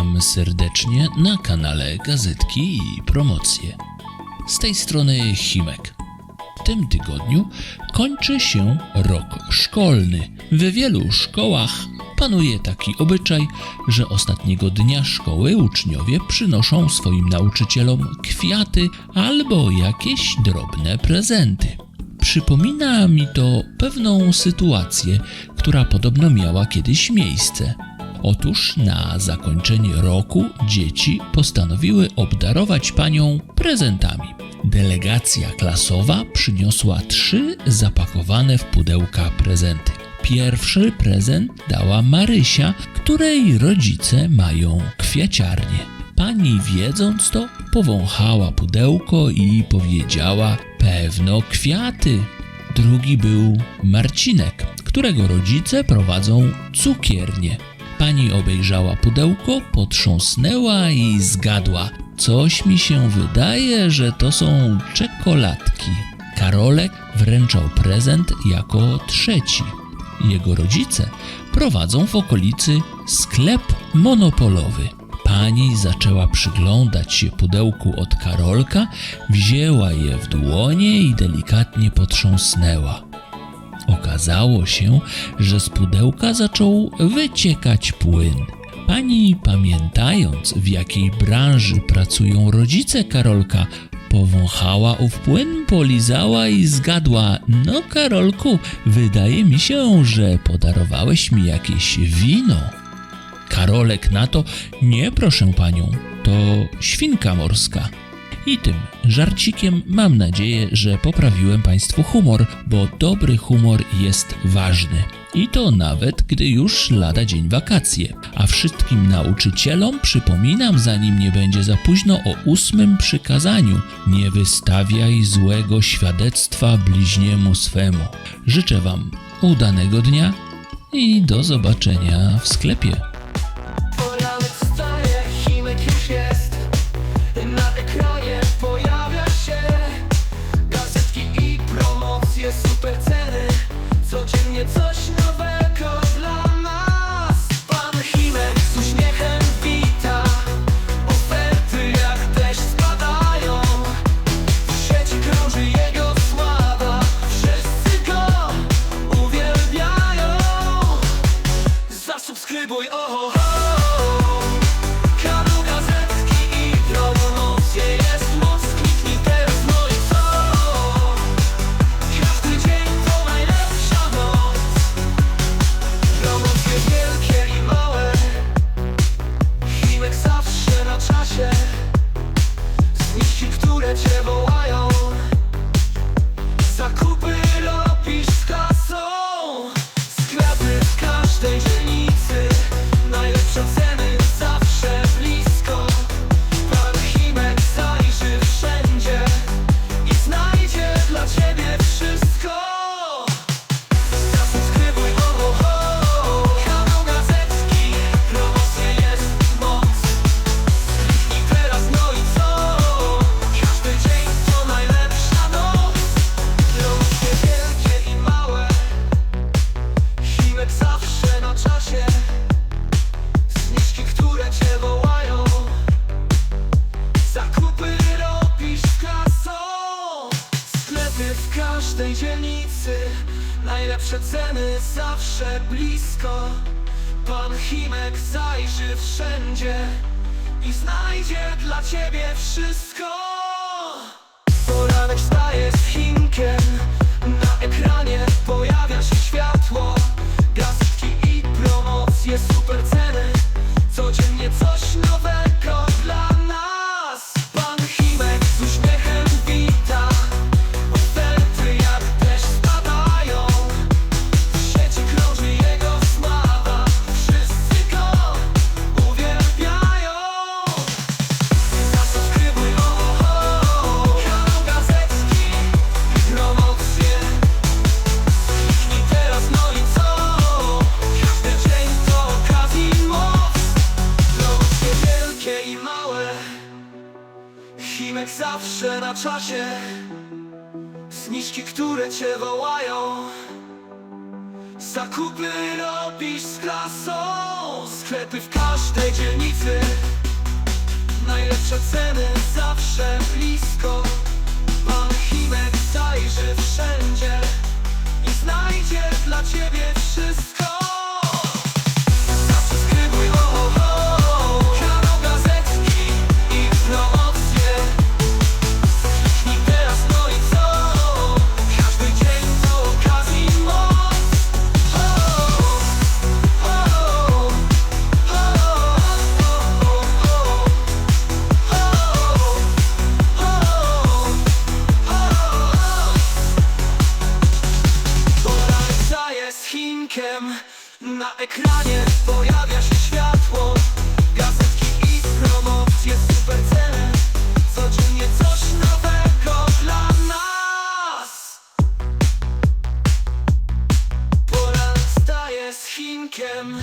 Witam serdecznie na kanale Gazetki i Promocje. Z tej strony Chimek. W tym tygodniu kończy się rok szkolny. W wielu szkołach panuje taki obyczaj, że ostatniego dnia szkoły uczniowie przynoszą swoim nauczycielom kwiaty albo jakieś drobne prezenty. Przypomina mi to pewną sytuację, która podobno miała kiedyś miejsce. Otóż na zakończenie roku dzieci postanowiły obdarować panią prezentami. Delegacja klasowa przyniosła trzy zapakowane w pudełka prezenty. Pierwszy prezent dała Marysia, której rodzice mają kwiaciarnię. Pani wiedząc to, powąchała pudełko i powiedziała: Pewno kwiaty. Drugi był Marcinek, którego rodzice prowadzą cukiernię. Pani obejrzała pudełko, potrząsnęła i zgadła. Coś mi się wydaje, że to są czekoladki. Karolek wręczał prezent jako trzeci. Jego rodzice prowadzą w okolicy sklep monopolowy. Pani zaczęła przyglądać się pudełku od Karolka, wzięła je w dłonie i delikatnie potrząsnęła. Okazało się, że z pudełka zaczął wyciekać płyn. Pani, pamiętając w jakiej branży pracują rodzice Karolka, powąchała ów płyn, polizała i zgadła: No, Karolku, wydaje mi się, że podarowałeś mi jakieś wino. Karolek na to: Nie, proszę panią, to świnka morska. I tym żarcikiem mam nadzieję, że poprawiłem Państwu humor, bo dobry humor jest ważny. I to nawet, gdy już lada dzień wakacje. A wszystkim nauczycielom przypominam, zanim nie będzie za późno, o ósmym przykazaniu: Nie wystawiaj złego świadectwa bliźniemu swemu. Życzę Wam udanego dnia i do zobaczenia w sklepie. boy. Oh. Blisko Pan Chimek zajrzy wszędzie I znajdzie dla ciebie wszystko na czasie. Zniżki, które cię wołają. Zakupy robisz z klasą. Sklepy w każdej dzielnicy. Najlepsze ceny zawsze blisko. Pan Chimek zajrzy wszędzie I znajdzie dla ciebie wszystko ekranie pojawia się światło. Gazetki i promocje, super ceny Codziennie coś nowego dla nas. Polarca jest Chinkiem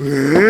Yeah.